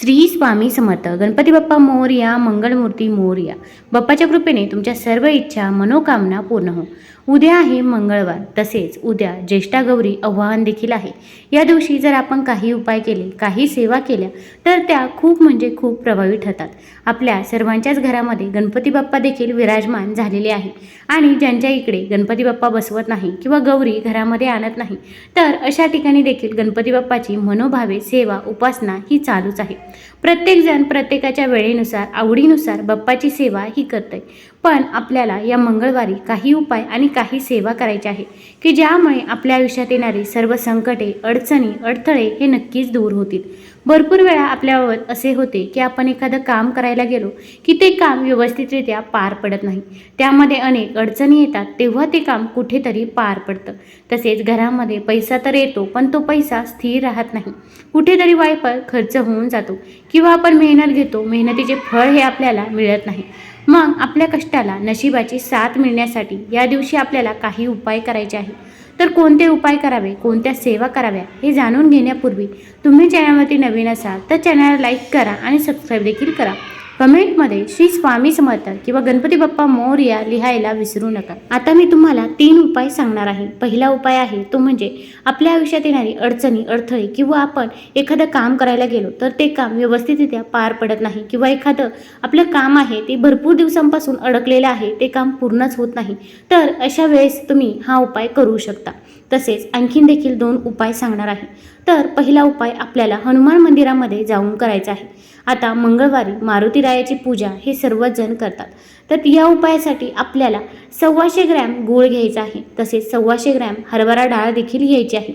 श्री स्वामी समर्थ. गणपती बाप्पा मोरया मंगलमूर्ती मोरया. बाप्पाच्या कृपेने तुमच्या सर्व इच्छा मनोकामना पूर्ण हो. उद्या आहे मंगळवार. तसेच उद्या ज्येष्ठा गौरी आव्हान देखील आहे. या दिवशी जर आपण काही उपाय केले काही सेवा केल्या तर त्या खूप म्हणजे खूप प्रभावी ठरतात. आपल्या सर्वांच्याच घरामध्ये गणपती बाप्पा देखील विराजमान झालेले आहे. आणि ज्यांच्या इकडे गणपती बाप्पा बसवत नाही किंवा गौरी घरामध्ये आणत नाही तर अशा ठिकाणी देखील गणपती बाप्पाची मनोभावे सेवा उपासना ही चालूच आहे. प्रत्येकजण प्रत्येकाच्या वेळेनुसार आवडीनुसार बाप्पाची सेवा ही करते पण आपल्याला या मंगळवारी काही उपाय आणि काही सेवा करायची आहे की ज्यामुळे आपल्या आयुष्यात येणारी सर्व संकटे अडचणी अडथळे हे नक्कीच दूर होतील. भरपूर वेळा आपल्यावर असे होते की आपण एखादं काम करायला गेलो की ते काम व्यवस्थितरित्या पार पडत नाही. त्यामध्ये अनेक अडचणी येतात तेव्हा ते काम कुठेतरी पार पडतं. तसेच घरामध्ये पैसा तर येतो पण तो पैसा स्थिर राहत नाही. कुठेतरी वायपर खर्च होऊन जातो किंवा आपण मेहनत घेतो मेहनतीचे फळ हे आपल्याला मिळत नाही. मग आपल्या कष्टाला नशिबाची साथ मिळण्यासाठी या दिवशी आपल्याला काही उपाय करायचे आहे तर कोणते उपाय करावे? कोणत्या सेवा कराव्या? हे जाणून घेण्यापूर्वी तुम्ही चॅनलवरती नवीन असाल तर चॅनलला लाईक करा आणि सबस्क्राईब देखील करा. कमेंटमध्ये श्री स्वामी समर्थ किंवा गणपती बाप्पा मोर्या लिहायला विसरू नका. आता मी तुम्हाला तीन उपाय सांगणार आहे. पहिला उपाय आहे तो म्हणजे आपल्या आयुष्यात येणारी अडचणी अडथळे किंवा आपण एखादं काम करायला गेलो तर ते काम व्यवस्थितरित्या पार पडत नाही किंवा एखादं आपलं काम आहे ते भरपूर दिवसांपासून अडकलेलं आहे ते काम पूर्णच होत नाही तर अशा वेळेस तुम्ही हा उपाय करू शकता. तसेच आणखीन देखील दोन उपाय सांगणार आहे. तर पहिला उपाय आपल्याला हनुमान मंदिरामध्ये जाऊन करायचा आहे. आता मंगळवारी मारुतीरायाची पूजा हे सर्वच जण करतात. तर या उपायासाठी आपल्याला सव्वाशे ग्रॅम गूळ घ्यायचा आहे. तसेच सव्वाशे ग्रॅम हरभरा डाळ देखील घ्यायची आहे.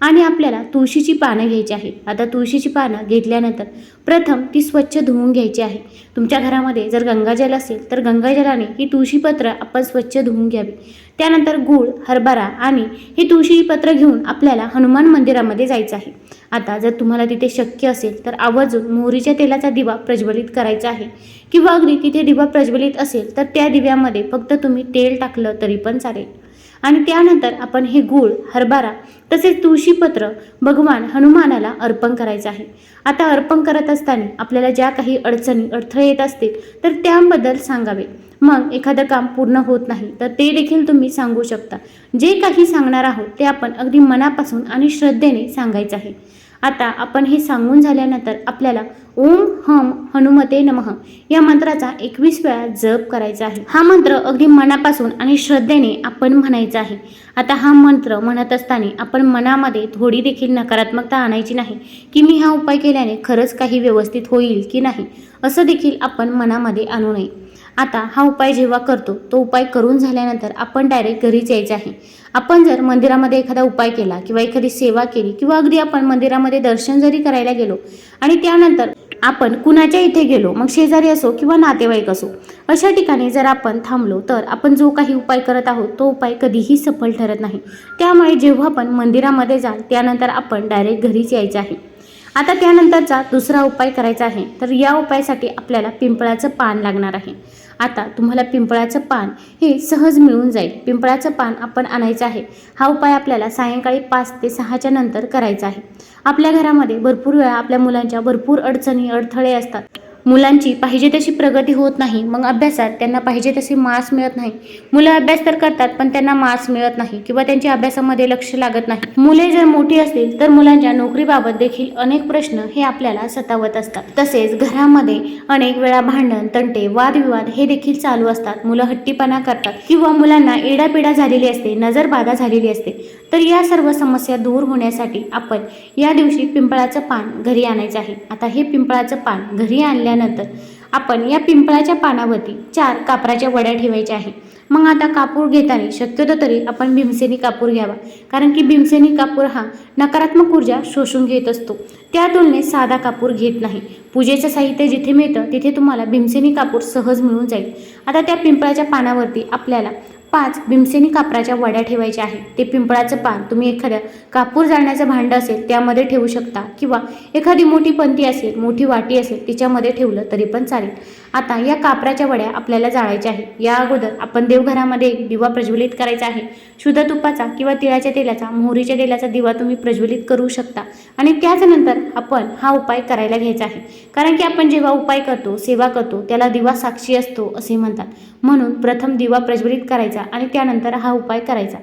आणि आपल्याला तुळशीची पानं घ्यायची आहे. आता तुळशीची पानं घेतल्यानंतर प्रथम ती स्वच्छ धुवून घ्यायची आहे. तुमच्या घरामध्ये जर गंगाजल असेल तर गंगाजलाने ही तुळशीपत्र आपण स्वच्छ धुवून घ्यावी. त्यानंतर गूळ हरभरा आणि ही तुळशीपत्र घेऊन आपल्याला हनुमान मंदिरामध्ये जायचं आहे. आता जर तुम्हाला तिथे शक्य असेल तर आवर्जून मोहरीच्या तेलाचा दिवा प्रज्वलित करायचा आहे. किंवा अगदी तिथे दिवा प्रज्वलित असेल तर त्या दिव्यामध्ये फक्त तुम्ही तेल टाकलं तरी पण चालेल. आणि त्यानंतर आपण हे गूळ हरभरा तसेच तुळशीपत्र भगवान हनुमानाला अर्पण करायचं आहे. आता अर्पण करत असताना आपल्याला ज्या काही अडचणी अडथळे येत असतील तर त्याबद्दल सांगावे. मग एखादं काम पूर्ण होत नाही तर ते देखील तुम्ही सांगू शकता. जे काही सांगणार आहोत ते आपण अगदी मनापासून आणि श्रद्धेने सांगायचं आहे. आता आपण हे सांगून झाल्यानंतर आपल्याला ओम हम हनुमते नमः. या मंत्राचा एकवीस वेळा जप करायचा आहे. हा मंत्र अगदी मनापासून आणि श्रद्धेने आपण म्हणायचा आहे. आता हा मंत्र म्हणत असताना आपण मनामध्ये थोडी देखील नकारात्मकता आणायची नाही की मी हा उपाय केल्याने खरंच काही व्यवस्थित होईल की नाही असं देखील आपण मनामध्ये आणू नये. आता हा उपाय जेव्हा करतो तो उपाय करून झाल्यानंतर आपण डायरेक्ट घरीच यायचं आहे. आपण जर मंदिरामध्ये एखादा उपाय केला किंवा एखादी सेवा केली किंवा अगदी आपण मंदिरामध्ये दर्शन जरी करायला गेलो आणि त्यानंतर आपण कुणाच्या इथे गेलो मग शेजारी असो किंवा नातेवाईक असो अशा ठिकाणी जर आपण थांबलो तर आपण जो काही उपाय करत आहोत तो उपाय कधीही सफल ठरत नाही. त्यामुळे जेव्हा आपण मंदिरामध्ये जाल त्यानंतर आपण डायरेक्ट घरीच यायचं आहे. आता त्यानंतरचा दुसरा उपाय करायचा आहे. तर या उपायासाठी आपल्याला पिंपळाचं पान लागणार आहे. आता तुम्हाला पिंपळाचं पान हे सहज मिळून जाईल. पिंपळाचं पान आपण आणायचं आहे. हा उपाय आपल्याला सायंकाळी पाच ते सहाच्या नंतर करायचा आहे. आपल्या घरामध्ये भरपूर वेळा आपल्या मुलांच्या भरपूर अडचणी अडथळे असतात. मुलांची पाहिजे तशी प्रगती होत नाही. मग अभ्यासात त्यांना पाहिजे तसे मार्क्स मिळत नाही. मुलं अभ्यास तर करतात पण त्यांना मार्क्स मिळत नाही किंवा त्यांच्या अभ्यासामध्ये लक्ष लागत नाही. मुले जर मोठी असतील तर मुलांच्या नोकरीबाबत देखील अनेक प्रश्न हे आपल्याला सतावत असतात. तसेच घरामध्ये अनेक वेळा भांडण तंटे वादविवाद हे देखील चालू असतात. मुलं हट्टीपणा करतात किंवा मुलांना एडापिडा झालेली असते नजरबाधा झालेली असते तर या सर्व समस्या दूर होण्यासाठी आपण या दिवशी पिंपळाचं पान घरी आणायचं आहे. आता हे पिंपळाचं पान घरी आणल्या आणल्यानंतर आपण या पिंपळाच्या पानावरती चार कापराच्या वड्या ठेवायच्या आहे मग आता कापूर घेताना शक्यतो तरी आपण भीमसेनी कापूर घ्यावा. कारण की भीमसेनी कापूर हा नकारात्मक ऊर्जा शोषून घेत असतो. त्या तुलनेत साधा कापूर घेत नाही. पूजेचं साहित्य जिथे मिळतं तिथे तुम्हाला भीमसेनी कापूर सहज मिळून जाईल. आता त्या पिंपळाच्या पानावरती आपल्याला पाच भीमसेनी कापराच्या वड्या ठेवायच्या आहे ते पिंपळाचं पान. तुम्ही एखाद्या कापूर जाळण्याचं भांडं असेल त्यामध्ये ठेवू शकता. किंवा एखादी मोठी पंती असेल मोठी वाटी असेल तिच्यामध्ये ठेवलं तरी पण चालेल. आता या कापराच्या वड्या आपल्याला जाळायच्या आहे या अगोदर आपण देवघरामध्ये एक दिवा प्रज्वलित करायचा आहे. शुद्ध तुपाचा किंवा तिळाच्या तेलाचा मोहरीच्या तेलाचा दिवा तुम्ही प्रज्वलित करू शकता. आणि त्याच्यानंतर आपण हा उपाय करायला घ्यायचा आहे. कारण की आपण जेव्हा उपाय करतो सेवा करतो त्याला दिवा साक्षी असतो असे म्हणतात. म्हणून प्रथम दिवा प्रज्वलित करायचा आणि त्यानंतर हा उपाय करायचा.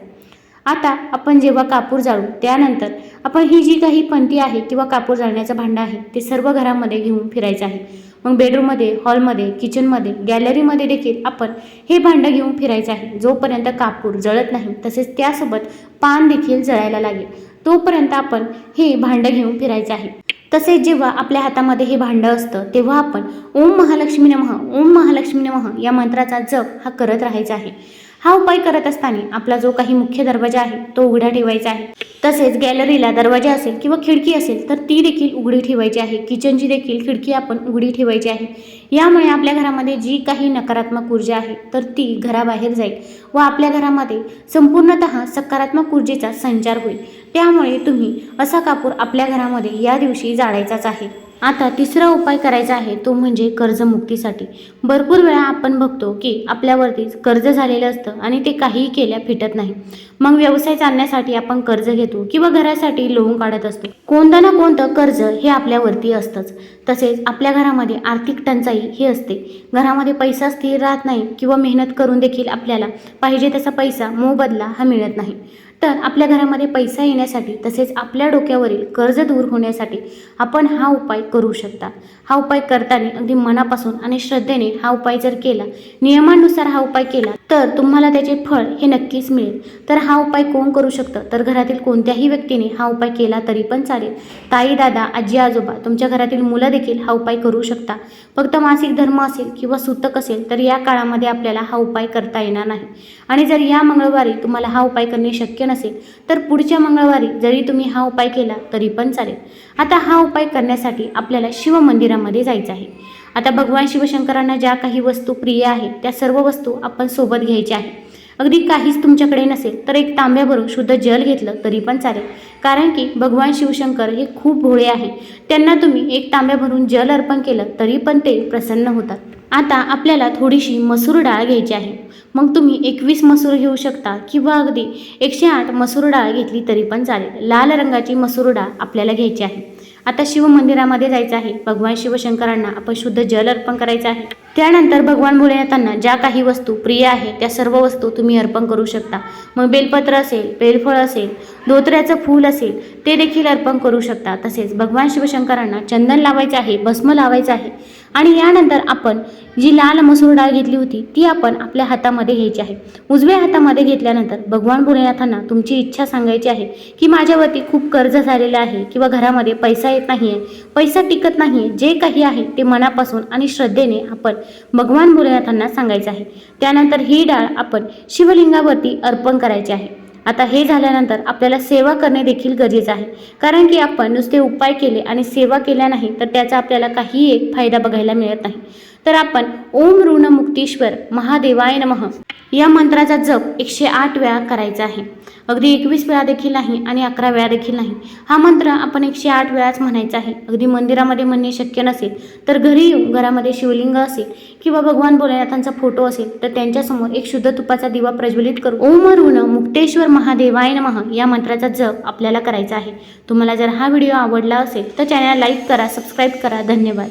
आता आपण जेव्हा कापूर जाळू त्यानंतर आपण ही जी काही पंथी आहे किंवा कापूर जाळण्याचं भांडं आहे ते सर्व घरामध्ये घेऊन फिरायचं आहे. मग बेडरूममध्ये हॉलमध्ये किचनमध्ये गॅलरीमध्ये देखील आपण हे भांडं घेऊन फिरायचं आहे. जोपर्यंत कापूर जळत नाही तसेच त्यासोबत पान देखील जळायला लागेल तोपर्यंत आपण हे भांडं घेऊन फिरायचं आहे. तसेच जेव्हा आपल्या हातामध्ये हे भांडं असतं तेव्हा आपण ओम महालक्ष्मी नमः ओम महालक्ष्मी नमः या मंत्राचा जप हा करत राहायचा आहे. हा उपाय करत असताना आपला जो काही मुख्य दरवाजा आहे तो उघडा ठेवायचा आहे. तसेच गॅलरीला दरवाजा असेल किंवा खिडकी असेल तर ती देखील उघडी ठेवायची आहे. किचनची देखील खिडकी आपण उघडी ठेवायची आहे. यामुळे आपल्या घरामध्ये जी काही नकारात्मक ऊर्जा आहे तर ती घराबाहेर जाईल व आपल्या घरामध्ये संपूर्णतः सकारात्मक ऊर्जेचा संचार होईल. त्यामुळे तुम्ही असा कापूर आपल्या घरामध्ये या दिवशी जाळायचाच आहे. आता तिसरा उपाय करायचा आहे तो म्हणजे कर्जमुक्तीसाठी. भरपूर वेळा आपण बघतो की आपल्यावरतीच कर्ज झालेलं असतं आणि ते काहीही केल्या फिटत नाही. मग व्यवसाय चालण्यासाठी आपण कर्ज घेतो किंवा घरासाठी लोन काढत असतो. कोणतं ना कोणतं कर्ज हे आपल्यावरती असतंच. तसेच आपल्या घरामध्ये आर्थिक टंचाई ही असते. घरामध्ये पैसा स्थिर राहत नाही किंवा मेहनत करून देखील आपल्याला पाहिजे तसा पैसा मोबदला हा मिळत नाही. तर आपल्या घरामध्ये पैसा येण्यासाठी तसेच आपल्या डोक्यावरील कर्ज दूर होण्यासाठी आपण हा उपाय करू शकता. हा उपाय करताना अगदी मनापासून आणि श्रद्धेने हा उपाय जर केला नियमानुसार हा उपाय केला तर तुम्हाला त्याचे फळ हे नक्कीच मिळेल. तर हा उपाय कोण करू शकतं? तर घरातील कोणत्याही व्यक्तीने हा उपाय केला तरी पण चालेल. ताई दादा आजी आजोबा तुमच्या घरातील मुलं देखील हा उपाय करू शकता. फक्त मासिक धर्म असेल किंवा सूतक असेल तर या काळामध्ये आपल्याला हा उपाय करता येणार नाही. आणि जर या मंगळवारी तुम्हाला हा उपाय करणे शक्य नसेल तर पुढच्या मंगळवारी जरी तुम्ही हा उपाय केला तरी पण चालेल. आता हा उपाय करण्यासाठी आपल्याला शिवमंदिरामध्ये जायचं आहे. आता भगवान शिवशंकरांना ज्या काही वस्तू प्रिय आहेत त्या सर्व वस्तू आपण सोबत घ्यायच्या आहे अगदी काहीच तुमच्याकडे नसेल तर एक तांब्याभरून शुद्ध जल घेतलं तरी पण चालेल. कारण की भगवान शिवशंकर हे खूप भोळे आहे त्यांना तुम्ही एक तांब्या भरून जल अर्पण केलं तरी पण ते प्रसन्न होतात. आता आपल्याला थोडीशी मसूर डाळ घ्यायची आहे. मग तुम्ही एकवीस मसूर घेऊ शकता किंवा अगदी एकशे आठ मसूर डाळ घेतली तरी पण चालेल. लाल रंगाची मसूर डाळ आपल्याला घ्यायची आहे. आता शिवमंदिरामध्ये जायचं आहे. भगवान शिवशंकरांना आपण शुद्ध जल अर्पण करायचं आहे. त्यानंतर भगवान भोलेनाथांना ज्या काही वस्तू प्रिय आहे त्या सर्व वस्तू तुम्ही अर्पण करू शकता. मग बेलपत्र असेल बेलफळ असेल धोत्र्याचं फूल असेल ते देखील अर्पण करू शकता. तसेच भगवान शिवशंकरांना चंदन लावायचं आहे भस्म लावायचं आहे. आणि यानंतर आपण जी लाल मसूर डाळ घेतली होती ती आपण आपल्या हातामध्ये घ्यायची आहे. उजव्या हातामध्ये घेतल्यानंतर भगवान भोलेनाथांना तुमची इच्छा सांगायची आहे की माझ्यावरती खूप कर्ज झालेलं आहे किंवा घरामध्ये पैसा येत नाही आहे पैसा टिकत नाही आहे जे काही आहे ते मनापासून आणि श्रद्धेने आपण भगवान भोलेनाथांना सांगायचं आहे. त्यानंतर ही डाळ आपण शिवलिंगावरती अर्पण करायची आहे. आता हे झाल्यानंतर आपल्याला सेवा करणे देखील गरजेचं आहे. कारण की आपण नुसते उपाय केले आणि सेवा केल्या नाही तर त्याचा आपल्याला काही एक फायदा बघायला मिळत नाही. तर आपण ओम ऋण मुक्तीश्वर महादेवाय नमः. या मंत्राचा जप एकशे आठ वेळा करायचा आहे. अगदी एकवीस वेळा देखील नाही आणि अकरा वेळा देखील नाही. हा मंत्र आपण एकशे आठ वेळाच म्हणायचा आहे. अगदी मंदिरामध्ये म्हणणे शक्य नसेल तर घरी येऊन घरामध्ये शिवलिंग असेल किंवा भगवान भोलेनाथांचा फोटो असेल तर त्यांच्यासमोर एक शुद्ध तुपाचा दिवा प्रज्वलित करू. ओम ऋण मुक्तेश्वर महादेवाय नमः या मंत्राचा जप आपल्याला करायचा आहे. तुम्हाला जर हा व्हिडिओ आवडला असेल तर चॅनल लाईक करा सबस्क्राईब करा. धन्यवाद.